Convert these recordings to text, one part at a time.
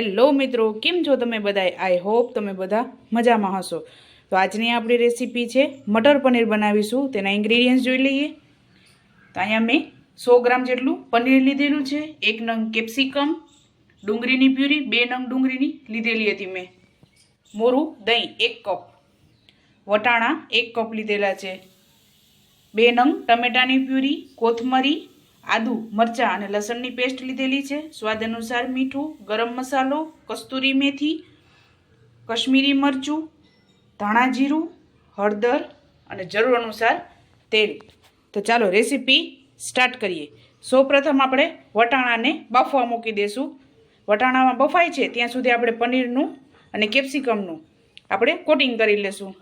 Hello મિત્રો, કેમ છો તમે બધાએ આઈ હોપ તમે બધા મજામાં હશો. તો આજની આપણી રેસીપી છે મટર પનીર બનાવીશું. તેના ઇન્ગ્રીડિયન્ટ્સ જોઈ લઈએ. તો અહીંયા મેં સો ગ્રામ જેટલું પનીર લીધેલું છે. એક નંગ કેપ્સિકમ, ડુંગળીની પ્યુરી, બે નંગ ડુંગળીની લીધેલી હતી મેં. મોરું દહીં એક કપ. વટાણા એક કપ લીધેલા છે. બે નંગ ટમેટાની પ્યુરી, કોથમરી આદુ, મરચાં અને લસણની પેસ્ટ લીધેલી છે. સ્વાદ અનુસાર મીઠું, ગરમ મસાલો, કસ્તુરી મેથી, કશ્મીરી મરચું, ધાણા જીરું, હળદર અને જરૂર અનુસાર તેલ. તો ચાલો રેસીપી સ્ટાર્ટ કરીએ. સૌપ્રથમ આપણે વટાણાને બફવા મૂકી દઈશું વટાણામાં બફાય છે ત્યાં સુધી આપણે પનીરનું અને કેપ્સિકમનું આપણે કોટિંગ કરી લેશું.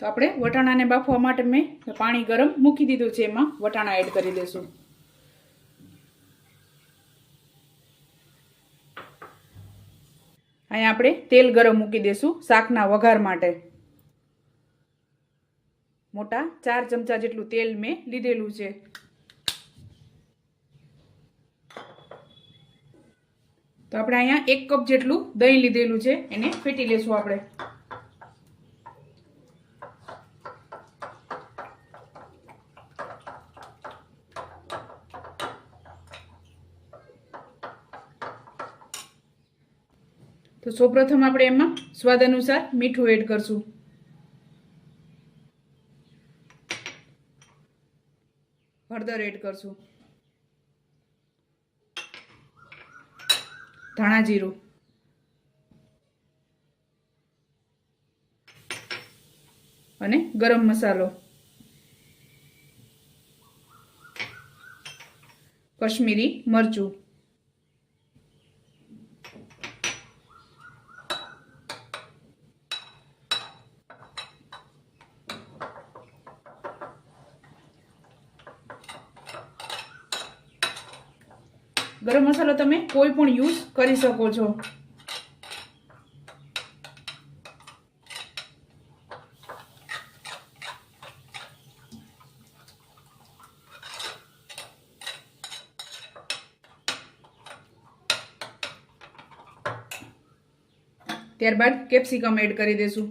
તો આપણે વટાણાને બાફવા માટે મેં પાણી ગરમ મૂકી દીધું છે. એમાં વટાણા એડ કરી દઈશું. અહીંયા આપણે તેલ ગરમ મૂકી દઈશું શાકના વઘાર માટે. મોટા ચાર ચમચા જેટલું તેલ મેં લીધેલું છે. તો આપણે અહીંયા એક કપ જેટલું દહીં લીધેલું છે. એને ફેટી લેશું આપણે. તો સૌપ્રથમ આપણે એમાં સ્વાદ અનુસાર મીઠું એડ કરશું. હળદર એડ કરશું. ધાણા જીરું. અને ગરમ મસાલો. કશ્મીરી મરચું. ગરમ મસાલો તમે કોઈ પણ યુઝ કરી શકો છો. ત્યારબાદ કેપ્સિકમ એડ કરી દેશું.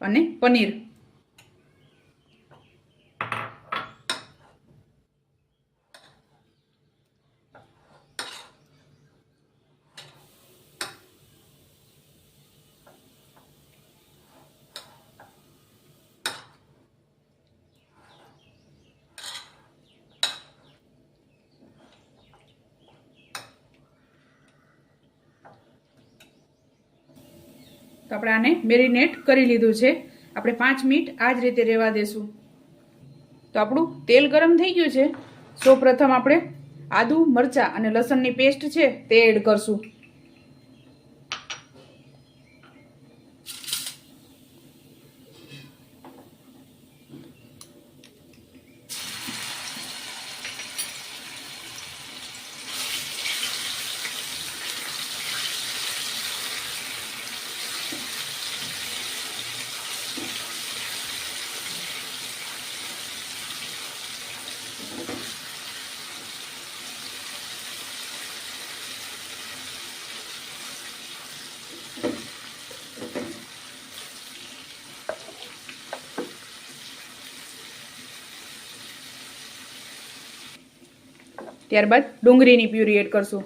અને પનીર. તો આપણે આને મેરિનેટ કરી લીધું છે. આપણે પાંચ મિનિટ આ જ રીતે રહેવા દેશું. તો આપણું તેલ ગરમ થઈ ગયું છે. સૌ પ્રથમ આપણે આદુ, મરચાં અને લસણની પેસ્ટ છે તે એડ કરશું. ત્યારબાદ ડુંગળીની પ્યુરી એડ કરશું.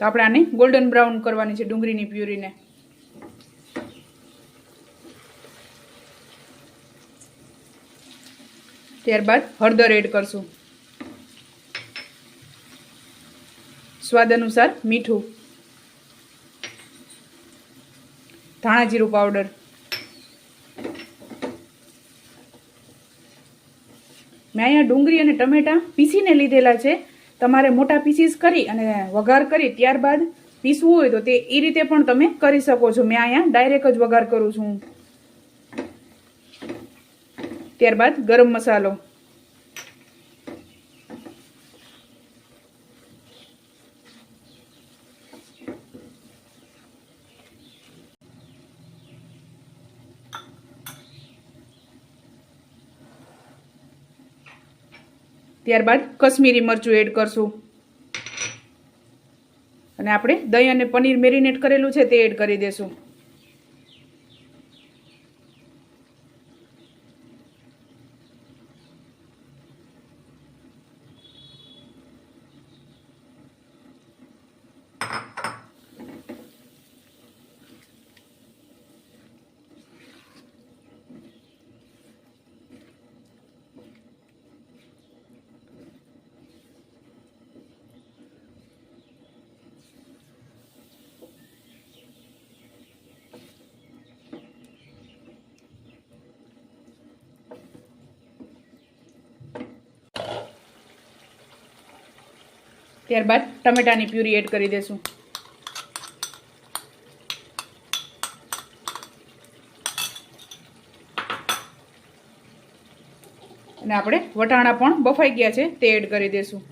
તો આપણે આને ગોલ્ડન બ્રાઉન કરવાની છે ડુંગળીની પ્યુરીને. ત્યારબાદ હળદર એડ કરશું. સ્વાદ અનુસાર મીઠું. ધાણા જીરું પાવડર. મેં અહીંયા ડુંગળી અને ટમેટાં પીસીને લીધેલા છે. તમારે મોટા પીસીસ કરી અને વઘાર કરી ત્યારબાદ પીસવું હોય તો તે એ રીતે પણ તમે કરી શકો છો. મેં અહીંયા ડાયરેક્ટ જ વઘાર કરું છું. ત્યારબાદ ગરમ મસાલો. ત્યારબાદ કશ્મીરી મરચું એડ કરશું. અને આપણે દહીં અને પનીર મેરિનેટ કરેલું છે તે એડ કરી દેશું. ત્યારબાદ ટમેટાની પ્યુરી એડ કરી દેશું. અને આપણે વટાણા પણ બફાઈ ગયા છે તે એડ કરી દેશું.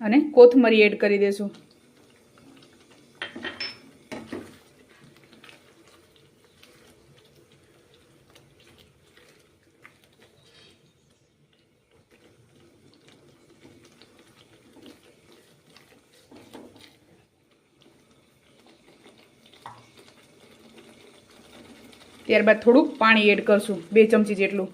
અને કોથમરી એડ કરી દેશું. ત્યારબાદ થોડુંક પાણી એડ કરશું બે ચમચી જેટલું.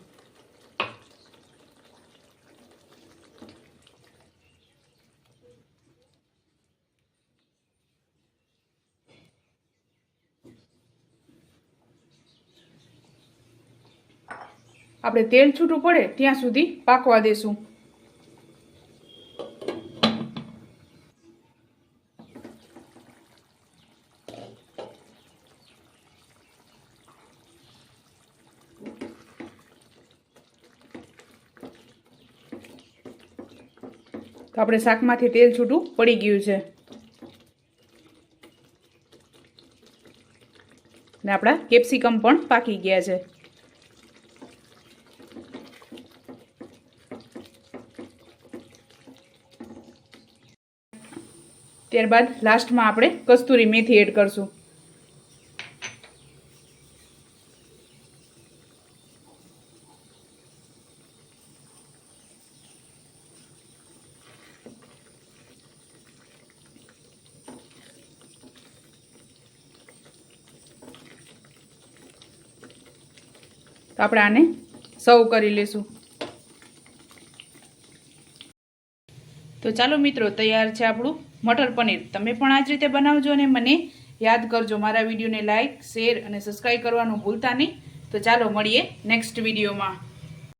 આપણે તેલ છૂટું પડે ત્યાં સુધી પાકવા દેશું. તો આપણે શાકમાંથી તેલ છૂટું પડી ગયું છે. ને આપણા કેપ્સિકમ પણ પાકી ગયા છે. ત્યારબાદ લાસ્ટમાં આપણે કસ્તુરી મેથી એડ કરશું. તો આપણે આને સર્વ કરી લેશું. તો ચાલો મિત્રો, તૈયાર છે આપણું મટર પનીર. તમે પણ આ જ રીતે બનાવજો અને મને યાદ કરજો. મારા વિડીયોને લાઇક શેર અને સબસ્ક્રાઈબ કરવાનું ભૂલતા નહીં. તો ચાલો મળીએ નેક્સ્ટ વિડીયોમાં